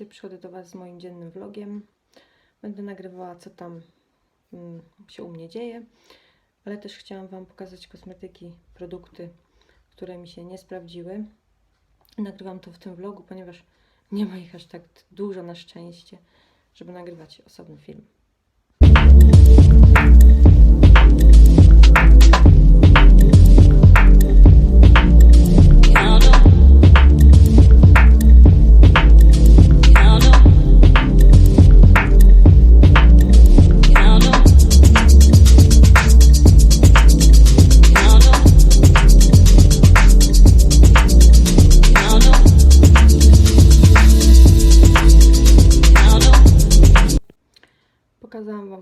Dzisiaj przychodzę do Was z moim dziennym vlogiem. Będę nagrywała, co tam mm, się u mnie dzieje, ale też chciałam Wam pokazać kosmetyki, produkty, które mi się nie sprawdziły. Nagrywam to w tym vlogu, ponieważ nie ma ich aż tak dużo na szczęście, żeby nagrywać osobny film.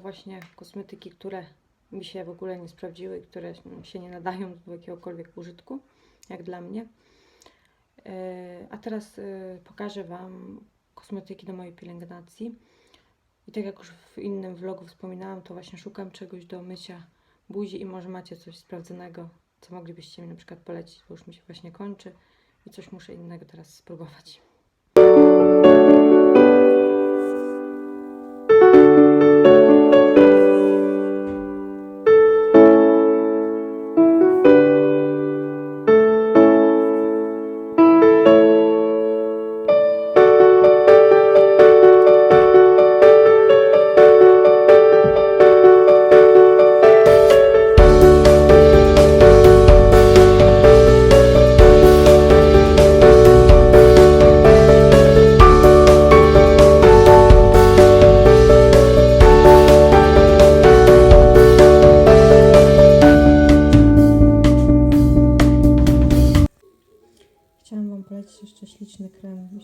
Właśnie kosmetyki, które mi się w ogóle nie sprawdziły, które się nie nadają do jakiegokolwiek użytku, jak dla mnie. E, A teraz e, pokażę Wam kosmetyki do mojej pielęgnacji. I tak jak już w innym vlogu wspominałam, to właśnie szukam czegoś do mycia buzi i może macie coś sprawdzonego, co moglibyście mi na przykład polecić, bo już mi się właśnie kończy i coś muszę innego teraz spróbować.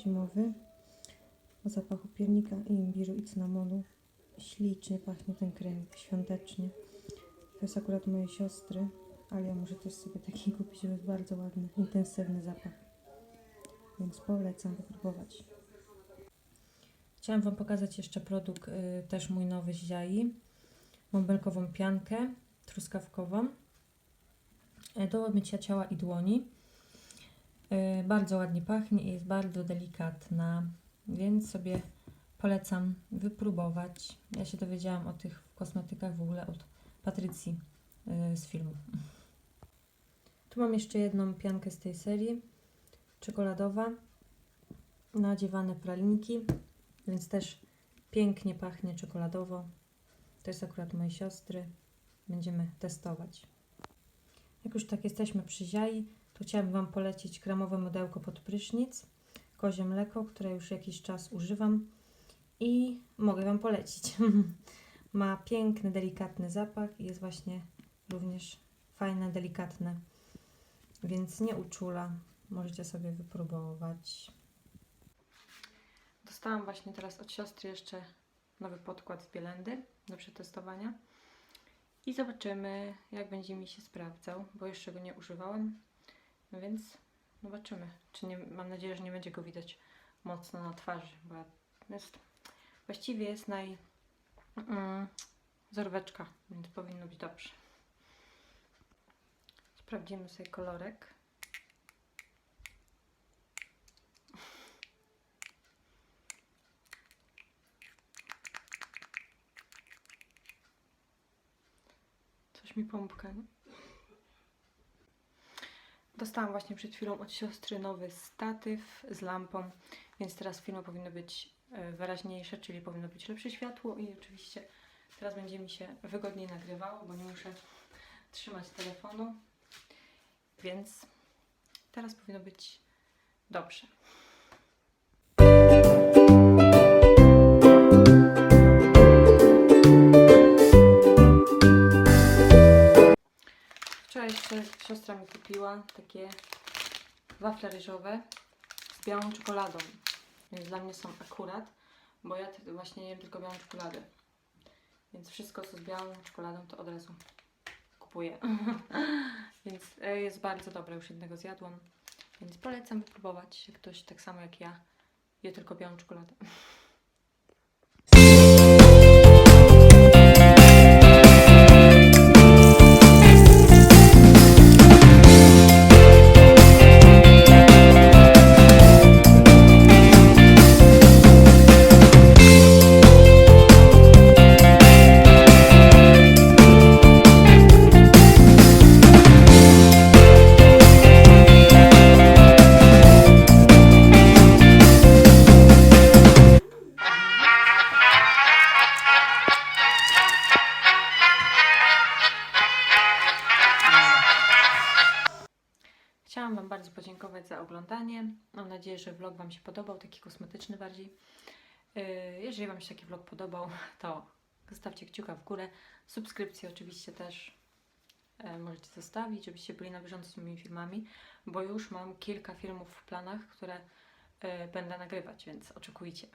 Zimowy o zapachu piernika i imbiru i cynamonu. Ślicznie pachnie ten krem, świątecznie. To jest akurat mojej siostry, ale ja muszę też sobie taki kupić, bo jest bardzo ładny, intensywny zapach. Więc polecam wypróbować. Chciałam Wam pokazać jeszcze produkt, y, też mój nowy z Ziai. Bąbelkową piankę truskawkową y, do mycia ciała i dłoni. Y, Bardzo ładnie pachnie i jest bardzo delikatna, więc sobie polecam wypróbować. Ja się dowiedziałam o tych kosmetykach w ogóle od Patrycji y, z filmu. Tu mam jeszcze jedną piankę z tej serii, czekoladowa, nadziewane pralinki, więc też pięknie pachnie czekoladowo. To jest akurat mojej siostry. Będziemy testować. Jak już tak jesteśmy przy ziai, to chciałabym Wam polecić kremowe modełko pod prysznic, kozie mleko, które już jakiś czas używam i mogę Wam polecić. Ma piękny, delikatny zapach i jest właśnie również fajne, delikatne, więc nie uczula. Możecie sobie wypróbować. Dostałam właśnie teraz od siostry jeszcze nowy podkład z Bielendy do przetestowania. I zobaczymy, jak będzie mi się sprawdzał, bo jeszcze go nie używałam. Więc zobaczymy. Czy nie, mam nadzieję, że nie będzie go widać mocno na twarzy, bo jest, właściwie jest naj mm, zorweczka, więc powinno być dobrze. Sprawdzimy sobie kolorek. Coś mi pompka, nie? Dostałam właśnie przed chwilą od siostry nowy statyw z lampą, więc teraz filmy powinno być e, wyraźniejsze, czyli powinno być lepsze światło i oczywiście teraz będzie mi się wygodniej nagrywało, bo nie muszę trzymać telefonu, więc teraz powinno być dobrze. Takie wafle ryżowe z białą czekoladą. Więc dla mnie są akurat, bo ja właśnie jem tylko białą czekoladę. Więc wszystko co z białą czekoladą to od razu kupuję. więc e, jest bardzo dobre, już jednego zjadłam. Więc polecam wypróbować, ktoś tak samo jak ja je tylko białą czekoladę. oglądanie. Mam nadzieję, że vlog Wam się podobał, taki kosmetyczny bardziej. Yy, Jeżeli Wam się taki vlog podobał, to zostawcie kciuka w górę. Subskrypcję oczywiście też e, możecie zostawić, żebyście byli na bieżąco z moimi filmami, bo już mam kilka filmów w planach, które e, będę nagrywać, więc oczekujcie.